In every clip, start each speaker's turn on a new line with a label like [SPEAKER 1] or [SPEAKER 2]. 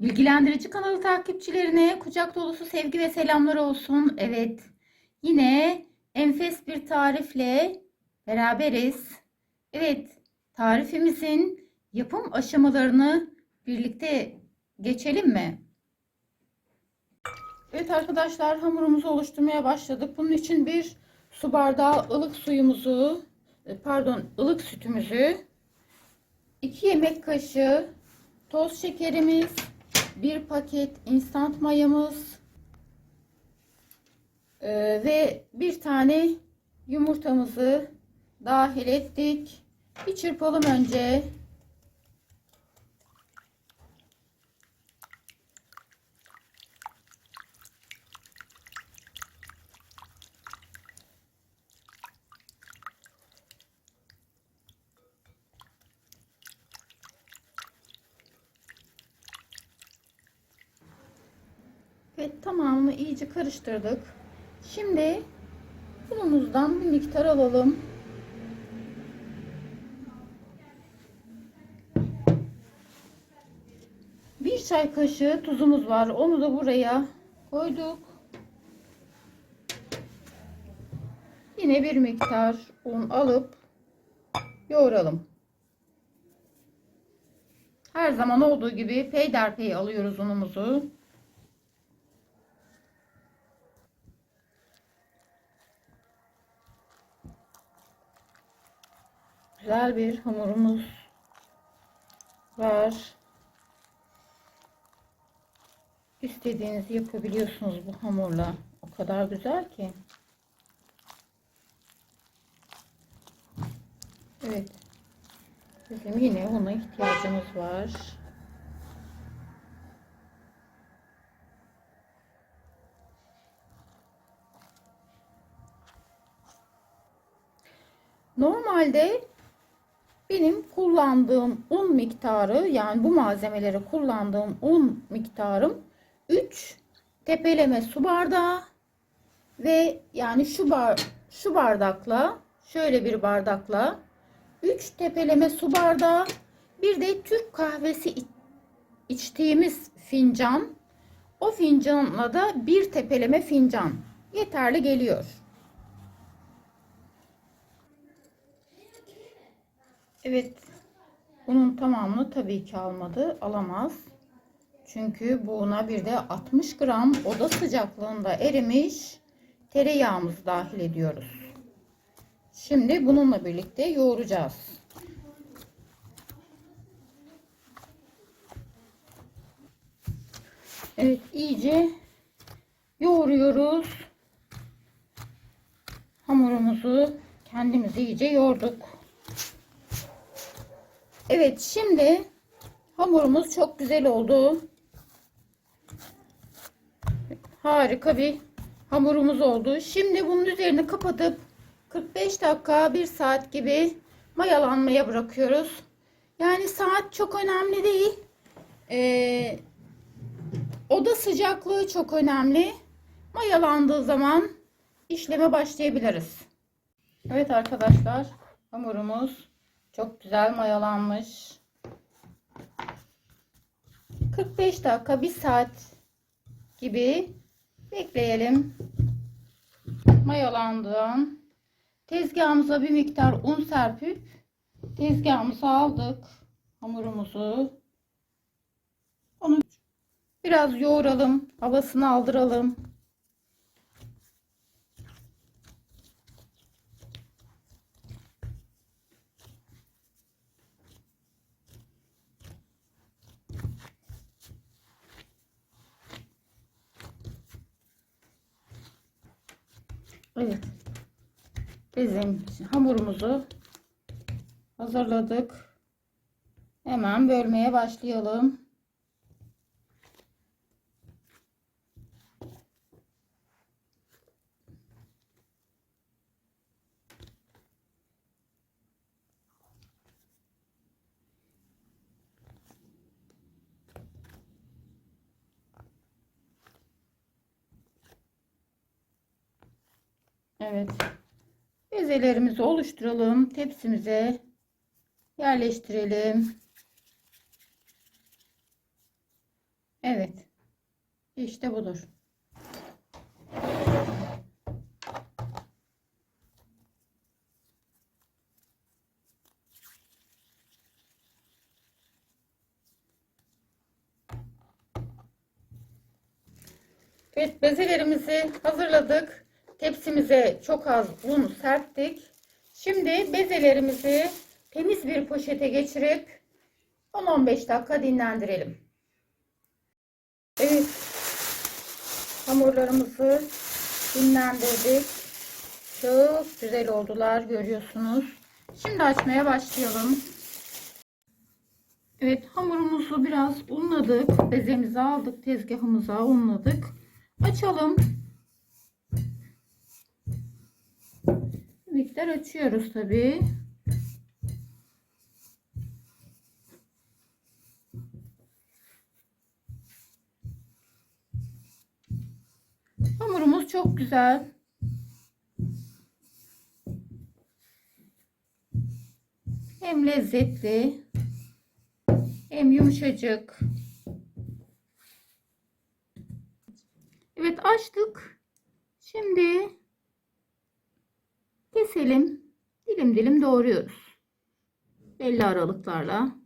[SPEAKER 1] Bilgilendirici kanalı takipçilerine kucak dolusu sevgi ve selamlar olsun. Evet, yine enfes bir tarifle beraberiz. Evet, tarifimizin yapım aşamalarını birlikte geçelim mi? Evet arkadaşlar hamurumuzu oluşturmaya başladık. Bunun için bir su bardağı ılık suyumuzu, e, pardon ılık sütümüzü, 2 yemek kaşığı toz şekerimiz, bir paket instant mayamız e, ve bir tane yumurtamızı dahil ettik. Bir çırpalım önce. Ve tamamını iyice karıştırdık. Şimdi unumuzdan bir miktar alalım. Bir çay kaşığı tuzumuz var. Onu da buraya koyduk. Yine bir miktar un alıp yoğuralım. Her zaman olduğu gibi peyderpey alıyoruz unumuzu. Güzel bir hamurumuz var. İstediğinizi yapabiliyorsunuz bu hamurla. O kadar güzel ki. Evet. Bizim yine ona ihtiyacımız var. Normalde benim kullandığım un miktarı yani bu malzemeleri kullandığım un miktarım 3 tepeleme su bardağı ve yani şu bar şu bardakla şöyle bir bardakla 3 tepeleme su bardağı bir de Türk kahvesi iç- içtiğimiz fincan o fincanla da bir tepeleme fincan yeterli geliyor. Evet. Bunun tamamını tabii ki almadı. Alamaz. Çünkü buna bir de 60 gram oda sıcaklığında erimiş tereyağımızı dahil ediyoruz. Şimdi bununla birlikte yoğuracağız. Evet iyice yoğuruyoruz. Hamurumuzu kendimiz iyice yoğurduk. Evet şimdi hamurumuz çok güzel oldu. Harika bir hamurumuz oldu. Şimdi bunun üzerini kapatıp 45 dakika 1 saat gibi mayalanmaya bırakıyoruz. Yani saat çok önemli değil. Ee, oda sıcaklığı çok önemli. Mayalandığı zaman işleme başlayabiliriz. Evet arkadaşlar hamurumuz çok güzel mayalanmış. 45 dakika 1 saat gibi bekleyelim. Mayalandığın tezgahımıza bir miktar un serpip tezgahımıza aldık hamurumuzu. Onu biraz yoğuralım, havasını aldıralım. Evet. Bizim hamurumuzu hazırladık. Hemen bölmeye başlayalım. Evet. Bezelerimizi oluşturalım. Tepsimize yerleştirelim. Evet. İşte budur. Evet bezelerimizi hazırladık. Tepsimize çok az un serptik. Şimdi bezelerimizi temiz bir poşete geçirip 10-15 dakika dinlendirelim. Evet. Hamurlarımızı dinlendirdik. Çok güzel oldular görüyorsunuz. Şimdi açmaya başlayalım. Evet hamurumuzu biraz unladık. Bezemizi aldık tezgahımıza unladık. Açalım. Miktar açıyoruz tabii. Hamurumuz çok güzel. Hem lezzetli hem yumuşacık. Evet açtık. Şimdi keselim. Dilim dilim doğruyoruz. Belli aralıklarla.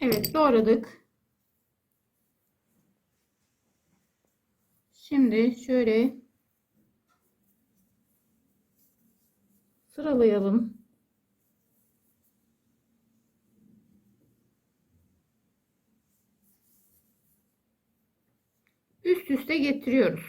[SPEAKER 1] Evet doğradık. Şimdi şöyle sıralayalım. Üst üste getiriyoruz.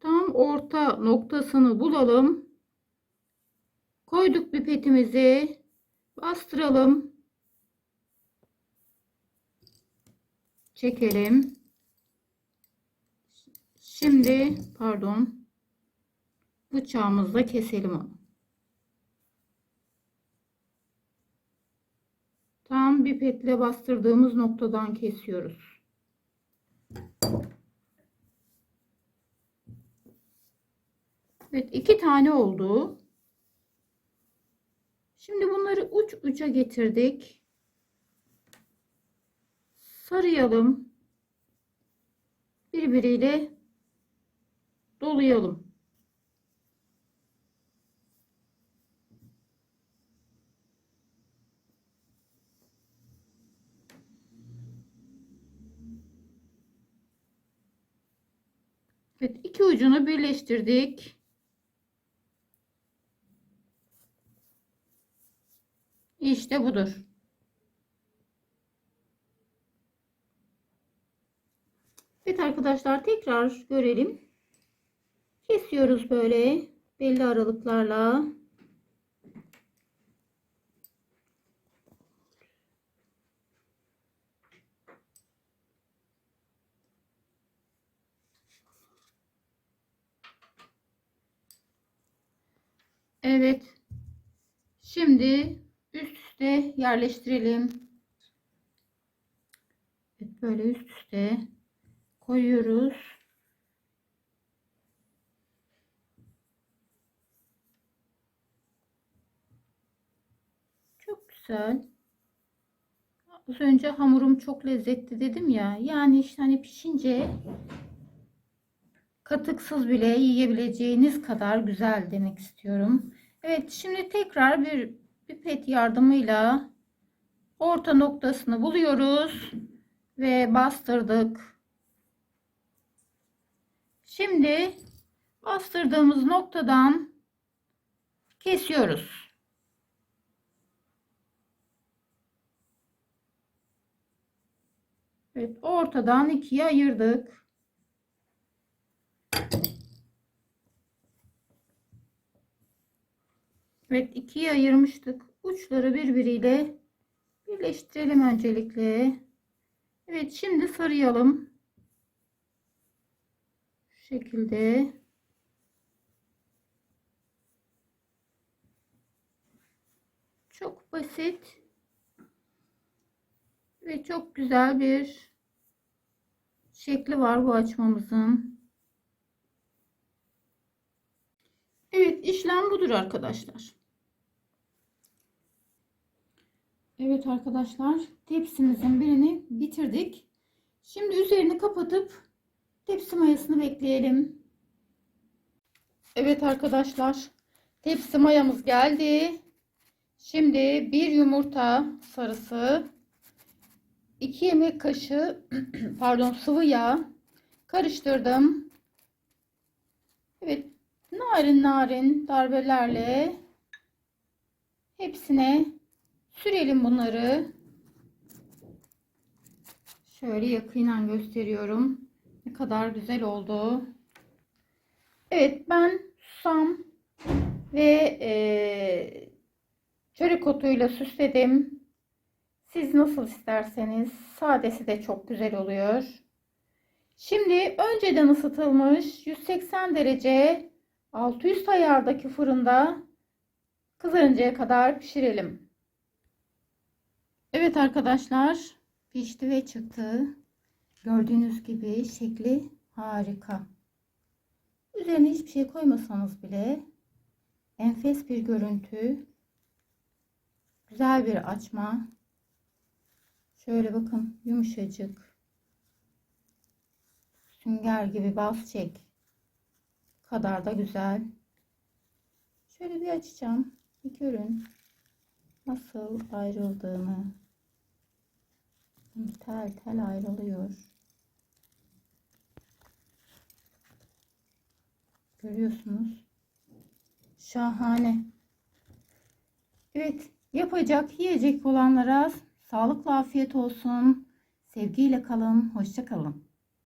[SPEAKER 1] Tam orta noktasını bulalım. Koyduk pipetimizi. Bastıralım. Çekelim. Şimdi pardon. Bıçağımızla keselim onu. Tam pipetle bastırdığımız noktadan kesiyoruz. Evet iki tane oldu. Şimdi bunları uç uca getirdik. Sarıyalım. Birbiriyle dolayalım. Evet iki ucunu birleştirdik. İşte budur. Evet arkadaşlar tekrar görelim. Kesiyoruz böyle belli aralıklarla. Evet. Şimdi üst üste yerleştirelim. Evet, böyle üst üste koyuyoruz. Çok güzel. Az önce hamurum çok lezzetli dedim ya. Yani işte hani pişince katıksız bile yiyebileceğiniz kadar güzel demek istiyorum. Evet şimdi tekrar bir pipet yardımıyla orta noktasını buluyoruz ve bastırdık. Şimdi bastırdığımız noktadan kesiyoruz. Evet ortadan ikiye ayırdık. Evet ikiye ayırmıştık. Uçları birbiriyle birleştirelim öncelikle. Evet şimdi sarayalım. Şu şekilde. Çok basit ve çok güzel bir şekli var bu açmamızın. Evet işlem budur arkadaşlar. Evet arkadaşlar tepsimizin birini bitirdik. Şimdi üzerini kapatıp tepsi mayasını bekleyelim. Evet arkadaşlar tepsi mayamız geldi. Şimdi bir yumurta sarısı 2 yemek kaşığı pardon sıvı yağ karıştırdım. Evet narin narin darbelerle hepsine sürelim bunları. Şöyle yakından gösteriyorum. Ne kadar güzel oldu. Evet ben susam ve e, çörek otuyla süsledim. Siz nasıl isterseniz sadesi de çok güzel oluyor. Şimdi önceden ısıtılmış 180 derece 600 ayardaki fırında kızarıncaya kadar pişirelim. Evet arkadaşlar pişti ve çıktı. Gördüğünüz gibi şekli harika. Üzerine hiçbir şey koymasanız bile enfes bir görüntü. Güzel bir açma. Şöyle bakın yumuşacık. Sünger gibi bas çek. Kadar da güzel. Şöyle bir açacağım. Bir görün. Nasıl ayrıldığını. Tel tel ayrılıyor. Görüyorsunuz. Şahane. Evet, yapacak, yiyecek olanlara sağlıklı afiyet olsun. Sevgiyle kalın, hoşça kalın.